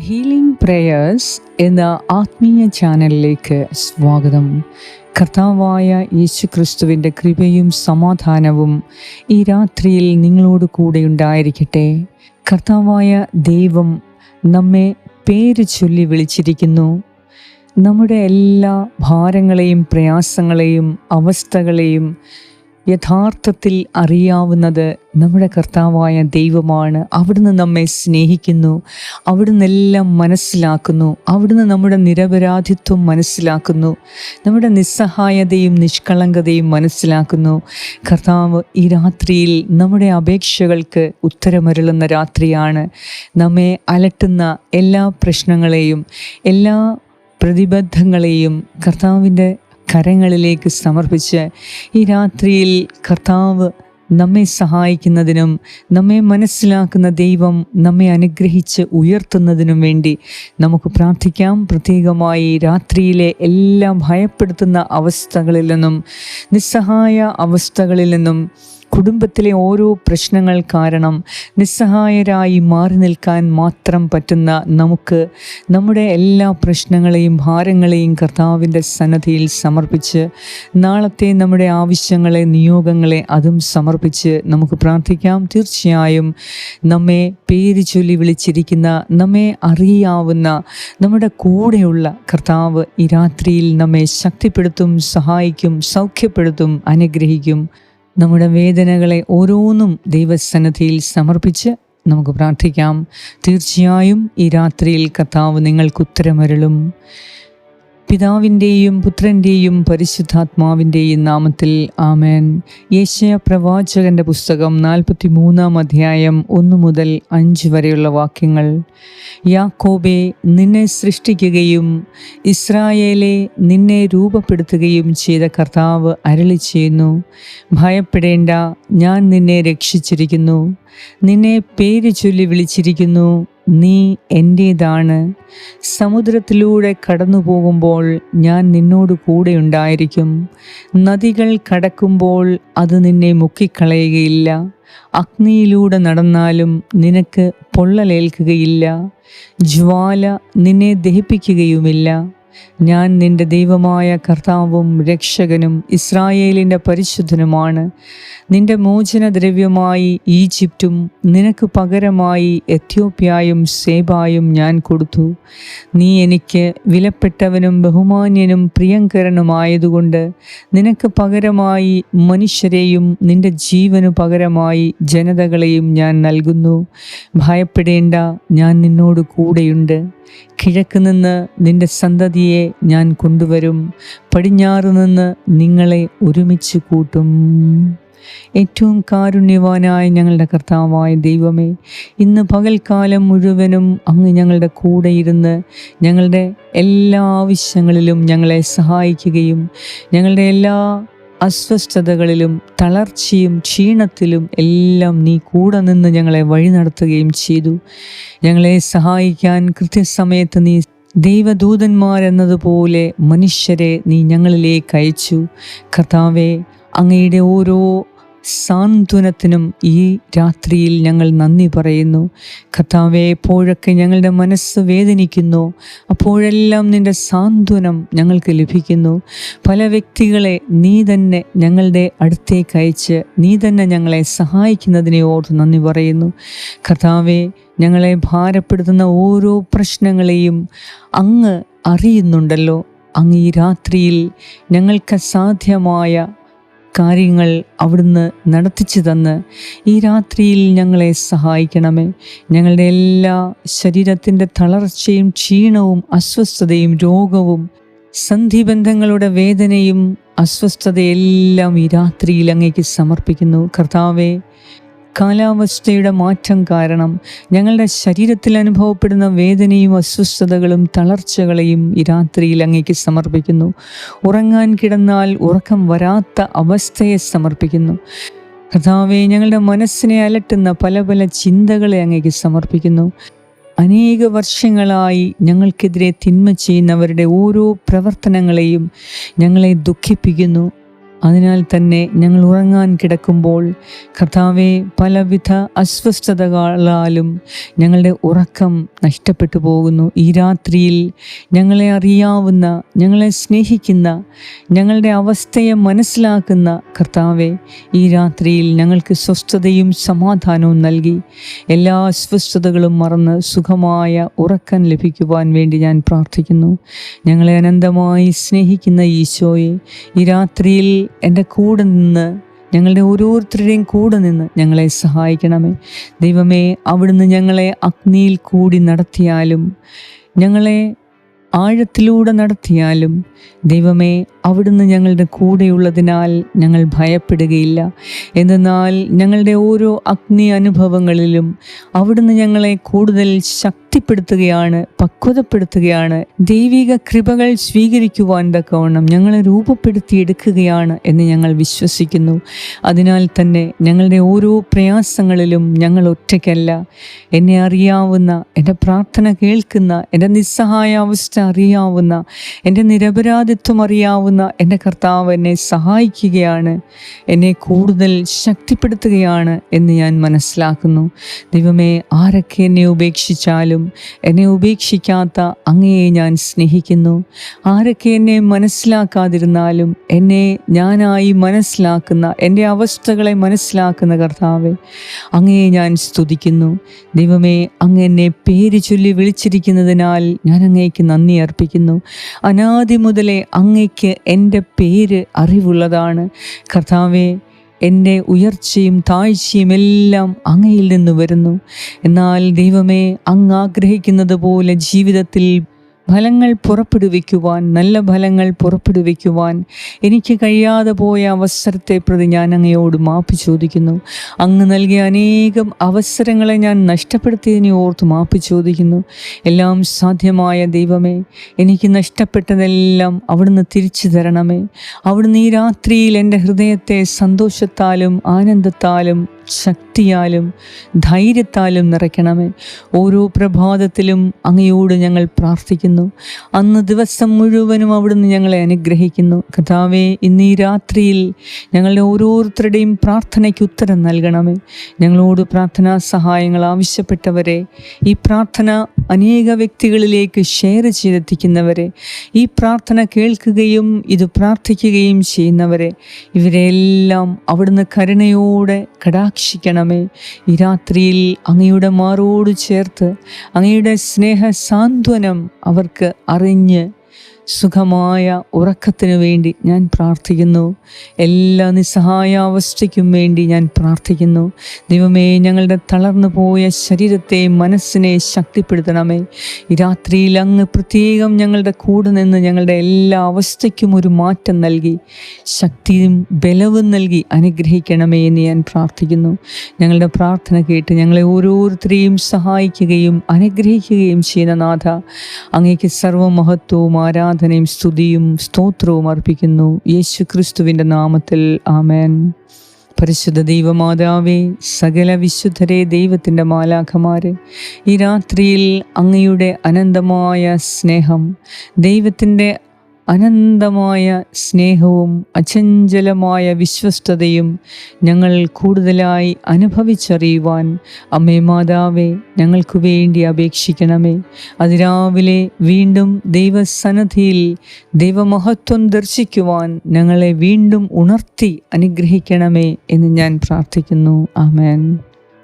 Healing prayers എന്ന ആത്മീയ ചാനലിലേക്ക് സ്വാഗതം. കർത്താവായ യേശു ക്രിസ്തുവിന്റെ കൃപയും സമാധാനവും ഈ രാത്രിയിൽ നിങ്ങളോട് കൂടെ ഉണ്ടായിരിക്കട്ടെ. കർത്താവായ ദൈവം നമ്മെ പേര് ചൊല്ലി വിളിച്ചിരിക്കുന്നു. നമ്മുടെ എല്ലാ ഭാരങ്ങളെയും പ്രയാസങ്ങളെയും അവസ്ഥകളെയും യഥാർത്ഥത്തിൽ അറിയാവുന്നത് നമ്മുടെ കർത്താവായ ദൈവമാണ്. അവിടുന്ന് നമ്മെ സ്നേഹിക്കുന്നു. അവിടുന്ന് എല്ലാം മനസ്സിലാക്കുന്നു. അവിടുന്ന് നമ്മുടെ നിരപരാധിത്വം മനസ്സിലാക്കുന്നു. നമ്മുടെ നിസ്സഹായതയും നിഷ്കളങ്കതയും മനസ്സിലാക്കുന്നു. കർത്താവ് ഈ രാത്രിയിൽ നമ്മുടെ അപേക്ഷകൾക്ക് ഉത്തരമരുളുന്ന രാത്രിയാണ്. നമ്മെ അലട്ടുന്ന എല്ലാ പ്രശ്നങ്ങളെയും എല്ലാ പ്രതിബദ്ധങ്ങളെയും കർത്താവിന്റെ കരങ്ങളിലേക്ക് സമർപ്പിച്ച് ഈ രാത്രിയിൽ കർത്താവ് നമ്മെ സഹായിക്കുന്നതിനും നമ്മെ മനസ്സിലാക്കുന്ന ദൈവം നമ്മെ അനുഗ്രഹിച്ച് ഉയർത്തുന്നതിനും വേണ്ടി നമുക്ക് പ്രാർത്ഥിക്കാം. പ്രത്യേകമായി രാത്രിയിലെ എല്ലാം ഭയപ്പെടുത്തുന്ന അവസ്ഥകളിൽ നിന്നും നിസ്സഹായ അവസ്ഥകളിൽ നിന്നും കുടുംബത്തിലെ ഓരോ പ്രശ്നങ്ങൾ കാരണം നിസ്സഹായരായി മാറി നിൽക്കാൻ മാത്രം പറ്റുന്ന നമുക്ക് നമ്മുടെ എല്ലാ പ്രശ്നങ്ങളെയും ഭാരങ്ങളെയും കർത്താവിന്റെ സന്നദ്ധിയിൽ സമർപ്പിച്ച് നാളത്തെ നമ്മുടെ ആവശ്യങ്ങളെ നിയോഗങ്ങളെ അതും സമർപ്പിച്ച് നമുക്ക് പ്രാർത്ഥിക്കാം. തീർച്ചയായും നമ്മെ പേര് ചൊല്ലി വിളിച്ചിരിക്കുന്ന നമ്മെ അറിയാവുന്ന നമ്മുടെ കൂടെയുള്ള കർത്താവ് ഈ രാത്രിയിൽ നമ്മെ ശക്തിപ്പെടുത്തും സഹായിക്കും സൗഖ്യപ്പെടുത്തും അനുഗ്രഹിക്കും. നമ്മുടെ വേദനകളെ ഓരോന്നും ദൈവസന്നദ്ധിയിൽ സമർപ്പിച്ച് നമുക്ക് പ്രാർത്ഥിക്കാം. തീർച്ചയായും ഈ രാത്രിയിൽ കർത്താവ് നിങ്ങൾക്ക് ഉത്തരമരുളും പിതാവിന്റെയും പുത്രന്റെയും പരിശുദ്ധാത്മാവിന്റെയും നാമത്തിൽ ആമേൻ. യേശയ പ്രവാചകന്റെ പുസ്തകം നാൽപ്പത്തി മൂന്നാം അധ്യായം ഒന്ന് മുതൽ അഞ്ച് വരെയുള്ള വാക്യങ്ങൾ. യാക്കോബെ നിന്നെ സൃഷ്ടിക്കുകയും ഇസ്രായേലെ നിന്നെ രൂപപ്പെടുത്തുകയും ചെയ്ത കർത്താവ് അരളി ചെയ്യുന്നു ഭയപ്പെടേണ്ട ഞാൻ നിന്നെ രക്ഷിച്ചിരിക്കുന്നു. നിന്നെ പേര് ചൊല്ലി വിളിച്ചിരിക്കുന്നു. നീ എന്റേതാണ് സമുദ്രത്തിലൂടെ കടന്നു പോകുമ്പോൾ ഞാൻ നിന്നോട് കൂടെ ഉണ്ടായിരിക്കും. നദികൾ കടക്കുമ്പോൾ അത് നിന്നെ മുക്കിക്കളയുകയില്ല. അഗ്നിയിലൂടെ നടന്നാലും നിനക്ക് പൊള്ളലേൽക്കുകയില്ല. ജ്വാല നിന്നെ ദഹിപ്പിക്കുകയുമില്ല. ഞാൻ നിന്റെ ദൈവമായ കർത്താവും രക്ഷകനും ഇസ്രായേലിന്റെ പരിശുദ്ധനുമാണ്. നിന്റെ മോചനദ്രവ്യമായി ഈജിപ്റ്റും നിനക്ക് പകരമായി എത്യോപ്യായും സേബായും ഞാൻ കൊടുത്തു. നീ എനിക്ക് വിലപ്പെട്ടവനും ബഹുമാന്യനും പ്രിയങ്കരനുമായതുകൊണ്ട് നിനക്ക് പകരമായി മനുഷ്യരെയും നിന്റെ ജീവനു പകരമായി ജനതകളെയും ഞാൻ നൽകുന്നു. ഭയപ്പെടേണ്ട ഞാൻ നിന്നോട് കൂടെയുണ്ട്. കിഴക്ക് നിന്ന് നിന്റെ സന്തതിയെ ഞാൻ കൊണ്ടുവരും. പടിഞ്ഞാറ് നിന്ന് നിങ്ങളെ ഒരുമിച്ച് കൂട്ടും. ഏറ്റവും കാരുണ്യവാനായ ഞങ്ങളുടെ കർത്താവായ ദൈവമേ ഇന്ന് പകൽക്കാലം മുഴുവനും അങ്ങ് ഞങ്ങളുടെ കൂടെ ഇരുന്ന് ഞങ്ങളുടെ എല്ലാ ആവശ്യങ്ങളിലും ഞങ്ങളെ സഹായിക്കുകയും ഞങ്ങളുടെ എല്ലാ അസ്വസ്ഥതകളിലും തളർച്ചയും ക്ഷീണത്തിലും എല്ലാം നീ കൂടെ നിന്ന് ഞങ്ങളെ വഴി നടത്തുകയും ചെയ്തു. ഞങ്ങളെ സഹായിക്കാൻ കൃത്യസമയത്ത് നീ ദൈവദൂതന്മാരെന്നതുപോലെ മനുഷ്യരെ നീ ഞങ്ങളിലേക്ക് അയച്ചു. കർത്താവെ അങ്ങയുടെ ഓരോ സാന്ത്വനത്തിനും ഈ രാത്രിയിൽ ഞങ്ങൾ നന്ദി പറയുന്നു. കർത്താവെ എപ്പോഴൊക്കെ ഞങ്ങളുടെ മനസ്സ് വേദനിക്കുന്നു അപ്പോഴെല്ലാം നിന്റെ സാന്ത്വനം ഞങ്ങൾക്ക് ലഭിക്കുന്നു. പല വ്യക്തികളെ നീ തന്നെ ഞങ്ങളുടെ അടുത്തേക്ക് അയച്ച് നീ തന്നെ ഞങ്ങളെ സഹായിക്കുന്നതിനെ ഓർത്ത് നന്ദി പറയുന്നു. കർത്താവെ ഞങ്ങളെ ഭാരപ്പെടുത്തുന്ന ഓരോ പ്രശ്നങ്ങളെയും അങ്ങ് അറിയുന്നുണ്ടല്ലോ. അങ്ങ് ഈ രാത്രിയിൽ ഞങ്ങൾക്ക് സാധ്യമായ കാര്യങ്ങൾ അവിടുന്ന് നടത്തിച്ചു തന്ന് ഈ രാത്രിയിൽ ഞങ്ങളെ സഹായിക്കണമേ. ഞങ്ങളുടെ എല്ലാ ശരീരത്തിന്റെ തളർച്ചയും ക്ഷീണവും അസ്വസ്ഥതയും രോഗവും സന്ധിബന്ധങ്ങളുടെ വേദനയും അസ്വസ്ഥതയെല്ലാം ഈ രാത്രിയിൽ അങ്ങേക്ക് സമർപ്പിക്കുന്നു. കർത്താവെ കാലാവസ്ഥയുടെ മാറ്റം കാരണം ഞങ്ങളുടെ ശരീരത്തിൽ അനുഭവപ്പെടുന്ന വേദനയും അസ്വസ്ഥതകളും തളർച്ചകളെയും ഈ രാത്രിയിൽ അങ്ങേക്ക് സമർപ്പിക്കുന്നു. ഉറങ്ങാൻ കിടന്നാൽ ഉറക്കം വരാത്ത അവസ്ഥയെ സമർപ്പിക്കുന്നു. കർത്താവെ ഞങ്ങളുടെ മനസ്സിനെ അലട്ടുന്ന പല പല ചിന്തകളെ അങ്ങേക്ക് സമർപ്പിക്കുന്നു. അനേക വർഷങ്ങളായി ഞങ്ങൾക്കെതിരെ തിന്മ ചെയ്യുന്നവരുടെ ഓരോ പ്രവർത്തനങ്ങളെയും ഞങ്ങളെ ദുഃഖിപ്പിക്കുന്നു. അതിനാൽ തന്നെ ഞങ്ങൾ ഉറങ്ങാൻ കിടക്കുമ്പോൾ കർത്താവെ പലവിധ അസ്വസ്ഥതകളാലും ഞങ്ങളുടെ ഉറക്കം നഷ്ടപ്പെട്ടു പോകുന്നു. ഈ രാത്രിയിൽ ഞങ്ങളെ അറിയാവുന്ന ഞങ്ങളെ സ്നേഹിക്കുന്ന ഞങ്ങളുടെ അവസ്ഥയെ മനസ്സിലാക്കുന്ന കർത്താവെ ഈ രാത്രിയിൽ ഞങ്ങൾക്ക് സ്വസ്ഥതയും സമാധാനവും നൽകി. എല്ലാ അസ്വസ്ഥതകളും മറന്ന് സുഖമായ ഉറക്കം ലഭിക്കുവാൻ വേണ്ടി ഞാൻ പ്രാർത്ഥിക്കുന്നു. ഞങ്ങളെ അനന്തമായി സ്നേഹിക്കുന്ന ഈശോയെ ഈ രാത്രിയിൽ എന്റെ കൂടെ നിന്ന് ഞങ്ങളുടെ ഓരോരുത്തരുടെയും കൂടെ നിന്ന് ഞങ്ങളെ സഹായിക്കണമേ. ദൈവമേ അവിടുന്ന് ഞങ്ങളെ അഗ്നിയിൽ കൂടി നടത്തിയാലും ഞങ്ങളെ ആഴത്തിലൂടെ നടത്തിയാലും ദൈവമേ അവിടുന്ന് ഞങ്ങളുടെ കൂടെയുള്ളതിനാൽ ഞങ്ങൾ ഭയപ്പെടുകയില്ല. എന്തെന്നാൽ ഞങ്ങളുടെ ഓരോ അഗ്നി അനുഭവങ്ങളിലും അവിടുന്ന് ഞങ്ങളെ കൂടുതൽ ശക്തിപ്പെടുത്തുകയാണ് പക്വതപ്പെടുത്തുകയാണ്. ദൈവിക കൃപകൾ സ്വീകരിക്കുവാൻ തക്കവണ്ണം ഞങ്ങളെ രൂപപ്പെടുത്തിയെടുക്കുകയാണ് എന്ന് ഞങ്ങൾ വിശ്വസിക്കുന്നു. അതിനാൽ തന്നെ ഞങ്ങളുടെ ഓരോ പ്രയാസങ്ങളിലും ഞങ്ങൾ ഒറ്റയ്ക്കല്ല. എന്നെ അറിയാവുന്ന എന്റെ പ്രാർത്ഥന കേൾക്കുന്ന എന്റെ നിസ്സഹായാവസ്ഥ അറിയാവുന്ന എന്റെ നിരപരാധിത്വം അറിയാവുന്ന എന്റെ കർത്താവ് എന്നെ സഹായിക്കുകയാണ് എന്നെ കൂടുതൽ ശക്തിപ്പെടുത്തുകയാണ് എന്ന് ഞാൻ മനസ്സിലാക്കുന്നു. ദൈവമേ ആരൊക്കെ എന്നെ ഉപേക്ഷിച്ചാലും എന്നെ ഉപേക്ഷിക്കാത്ത അങ്ങയെ ഞാൻ സ്നേഹിക്കുന്നു. ആരൊക്കെ എന്നെ മനസ്സിലാക്കാതിരുന്നാലും എന്നെ ഞാനായി മനസ്സിലാക്കുന്ന എന്റെ അവസ്ഥകളെ മനസ്സിലാക്കുന്ന കർത്താവെ അങ്ങയെ ഞാൻ സ്തുതിക്കുന്നു. ദൈവമേ അങ്ങ് എന്നെ പേര് ചൊല്ലി വിളിച്ചിരിക്കുന്നതിനാൽ ഞാൻ അങ്ങേക്ക് നന്ദി അർപ്പിക്കുന്നു. അനാദി മുതലേ അങ്ങയ്ക്ക് എന്റെ പേര് അറിവുള്ളതാണ്. കർത്താവെ എന്റെ ഉയർച്ചയും താഴ്ചയും എല്ലാം അങ്ങയിൽ നിന്ന് വരുന്നു. എന്നാൽ ദൈവമേ അങ്ങ് ആഗ്രഹിക്കുന്നത് പോലെ ജീവിതത്തിൽ ഫലങ്ങൾ പുറപ്പെടുവിക്കുവാൻ നല്ല ഫലങ്ങൾ പുറപ്പെടുവിക്കുവാൻ എനിക്ക് കഴിയാതെ പോയ അവസരത്തെ പ്രതി ഞാൻ അങ്ങയോട് മാപ്പ് ചോദിക്കുന്നു. അങ്ങ് നൽകിയ അനേകം അവസരങ്ങളെ ഞാൻ നഷ്ടപ്പെടുത്തിയതിനെ ഓർത്ത് മാപ്പ് ചോദിക്കുന്നു. എല്ലാം സാധ്യമായ ദൈവമേ എനിക്ക് നഷ്ടപ്പെട്ടതെല്ലാം അവിടുന്ന് തിരിച്ചു തരണമേ. അവിടുന്ന് ഈ രാത്രിയിൽ എന്റെ ഹൃദയത്തെ സന്തോഷത്താലും ആനന്ദത്താലും ശക്തിയാലും ധൈര്യത്താലും നിറയ്ക്കണമേ. ഓരോ പ്രഭാതത്തിലും അങ്ങയോട് ഞങ്ങൾ പ്രാർത്ഥിക്കുന്നു. അന്ന് ദിവസം മുഴുവനും അവിടുന്ന് ഞങ്ങളെ അനുഗ്രഹിക്കുന്നു. കഥാവെ ഇന്ന് രാത്രിയിൽ ഞങ്ങളുടെ ഓരോരുത്തരുടെയും പ്രാർത്ഥനയ്ക്ക് ഉത്തരം നൽകണമേ. ഞങ്ങളോട് പ്രാർത്ഥനാ സഹായങ്ങൾ ആവശ്യപ്പെട്ടവരെ ഈ പ്രാർത്ഥന അനേക വ്യക്തികളിലേക്ക് ഷെയർ ചെയ്തെത്തിക്കുന്നവരെ ഈ പ്രാർത്ഥന കേൾക്കുകയും ഇത് പ്രാർത്ഥിക്കുകയും ചെയ്യുന്നവരെ ഇവരെല്ലാം അവിടുന്ന് കരുണയോടെ കടാക്ഷിക്കണമേ ഈ രാത്രിയിൽ അങ്ങയുടെ മാറോട് ചേർത്ത് അങ്ങയുടെ സ്നേഹ സാന്ത്വനം അവർക്ക് അറിഞ്ഞ് സുഖമായ ഉറക്കത്തിനു വേണ്ടി ഞാൻ പ്രാർത്ഥിക്കുന്നു. എല്ലാ നിസ്സഹായാവസ്ഥയ്ക്കും വേണ്ടി ഞാൻ പ്രാർത്ഥിക്കുന്നു. ദൈവമേ ഞങ്ങളുടെ തളർന്നു പോയ ശരീരത്തെ മനസ്സിനെ ശക്തിപ്പെടുത്തണമേ. ഈ രാത്രിയിൽ അങ്ങ് പ്രത്യേകം ഞങ്ങളുടെ കൂടെ നിന്ന് ഞങ്ങളുടെ എല്ലാ അവസ്ഥയ്ക്കും ഒരു മാറ്റം നൽകി ശക്തിയും ബലവും നൽകി അനുഗ്രഹിക്കണമേ എന്ന് ഞാൻ പ്രാർത്ഥിക്കുന്നു. ഞങ്ങളുടെ പ്രാർത്ഥന കേട്ട് ഞങ്ങളെ ഓരോരുത്തരെയും സഹായിക്കുകയും അനുഗ്രഹിക്കുകയും ചെയ്യുന്ന നാഥ അങ്ങേക്ക് സർവമഹത്വവും ആരാധനയും സ്തുതിയും സ്തോത്രവും അർപ്പിക്കുന്നു. യേശു ക്രിസ്തുവിന്റെ നാമത്തിൽ ആമേൻ. പരിശുദ്ധ ദൈവമാതാവേ സകല വിശുദ്ധരെ ദൈവത്തിന്റെ മാലാഖമാരെ ഈ രാത്രിയിൽ അങ്ങയുടെ അനന്തമായ സ്നേഹം ദൈവത്തിന്റെ അനന്തമായ സ്നേഹവും അചഞ്ചലമായ വിശ്വസ്തതയും ഞങ്ങൾ കൂടുതലായി അനുഭവിച്ചറിയുവാൻ അമ്മേ മാതാവേ ഞങ്ങൾക്ക് വേണ്ടി അപേക്ഷിക്കണമേ. അതിരാവിലെ വീണ്ടും ദൈവസന്നദ്ധിയിൽ ദൈവമഹത്വം ദർശിക്കുവാൻ ഞങ്ങളെ വീണ്ടും ഉണർത്തി അനുഗ്രഹിക്കണമേ എന്ന് ഞാൻ പ്രാർത്ഥിക്കുന്നു. ആമേൻ.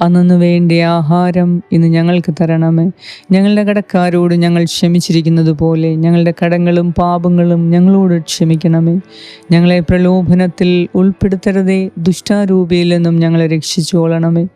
അന്നു വേണ്ടിയ ആഹാരം ഇന്ന് ഞങ്ങൾക്ക് തരണമേ. ഞങ്ങളുടെ കടക്കാരോട് ഞങ്ങൾ ക്ഷമിച്ചിരിക്കുന്നത് പോലെ ഞങ്ങളുടെ കടങ്ങളും പാപങ്ങളും ഞങ്ങളോട് ക്ഷമിക്കണമേ. ഞങ്ങളെ പ്രലോഭനത്തിൽ ഉൾപ്പെടുത്തരുതേ ദുഷ്ടാരൂപിയിൽ നിന്നും ഞങ്ങളെ രക്ഷിച്ചുകൊള്ളണമേ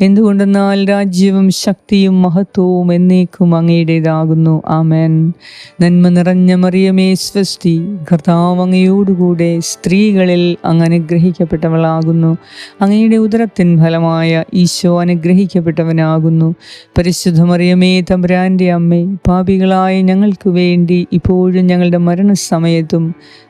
എന്തുകൊണ്ടെന്നാൽ രാജ്യവും ശക്തിയും മഹത്വവും എന്നേക്കും അങ്ങയുടേതാകുന്നു. ആമേൻ. നന്മ നിറഞ്ഞ മറിയമേ സ്വസ്തി. കർത്താവ് അങ്ങയോടുകൂടെ സ്ത്രീകളിൽ അങ്ങ് അനുഗ്രഹിക്കപ്പെട്ടവളാകുന്നു. അങ്ങയുടെ ഉദരത്തിൻ ഫലമായ ഈശോ അനുഗ്രഹിക്കപ്പെട്ടവനാകുന്നു. പരിശുദ്ധമറിയമേ തമ്പുരാന്റെ അമ്മേ പാപികളായ ഞങ്ങൾക്ക് വേണ്ടി ഇപ്പോഴും ഞങ്ങളുടെ മരണസമയത്തും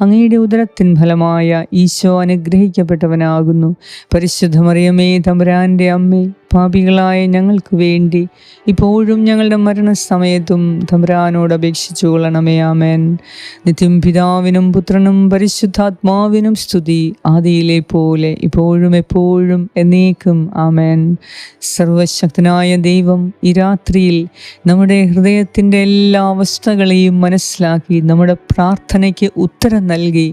അങ്ങയുടെ ഉദരത്തിൻ ഫലമായ ഈശോ അനുഗ്രഹിക്കപ്പെട്ടവനാകുന്നു. പരിശുദ്ധമറിയമേ തമ്പുരാന്റെ അമ്മേ. പാപികളായ ഞങ്ങൾക്ക് വേണ്ടി ഇപ്പോഴും ഞങ്ങളുടെ മരണസമയത്തും തമ്പുരാനോട് അപേക്ഷിച്ചു കൊള്ളണമേ ആമേൻ. നിത്യം പിതാവിനും പുത്രനും പരിശുദ്ധാത്മാവിനും സ്തുതി ആദിയിലെ പോലെ ഇപ്പോഴും എപ്പോഴും എന്നേക്കും ആമേൻ. സർവശക്തനായ ദൈവം ഈ രാത്രിയിൽ നമ്മുടെ ഹൃദയത്തിന്റെ എല്ലാ അവസ്ഥകളെയും മനസ്സിലാക്കി നമ്മുടെ പ്രാർത്ഥനയ്ക്ക് ഉത്തരം നൽകി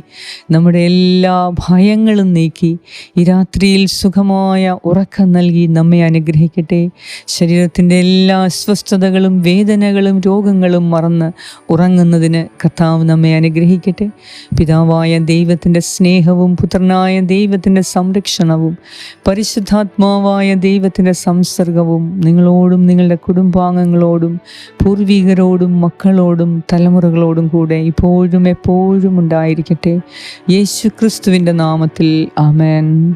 നമ്മുടെ എല്ലാ ഭയങ്ങളും നീക്കി ഈ രാത്രിയിൽ സുഖമായ ഉറക്കം നൽകി നമ്മെ അനുഗ്രഹിക്കട്ടെ. ശരീരത്തിന്റെ എല്ലാ അസ്വസ്ഥതകളും വേദനകളും രോഗങ്ങളും മറന്ന് ഉറങ്ങുന്നതിന് കർത്താവ് നമ്മെ അനുഗ്രഹിക്കട്ടെ. പിതാവായ ദൈവത്തിന്റെ സ്നേഹവും പുത്രനായ ദൈവത്തിന്റെ സംരക്ഷണവും പരിശുദ്ധാത്മാവായ ദൈവത്തിന്റെ സംസർഗവും നിങ്ങളോടും നിങ്ങളുടെ കുടുംബാംഗങ്ങളോടും പൂർവികരോടും മക്കളോടും തലമുറകളോടും കൂടെ ഇപ്പോഴും എപ്പോഴും ഉണ്ടായിരിക്കട്ടെ. യേശു ക്രിസ്തുവിന്റെ നാമത്തിൽ ആമേൻ.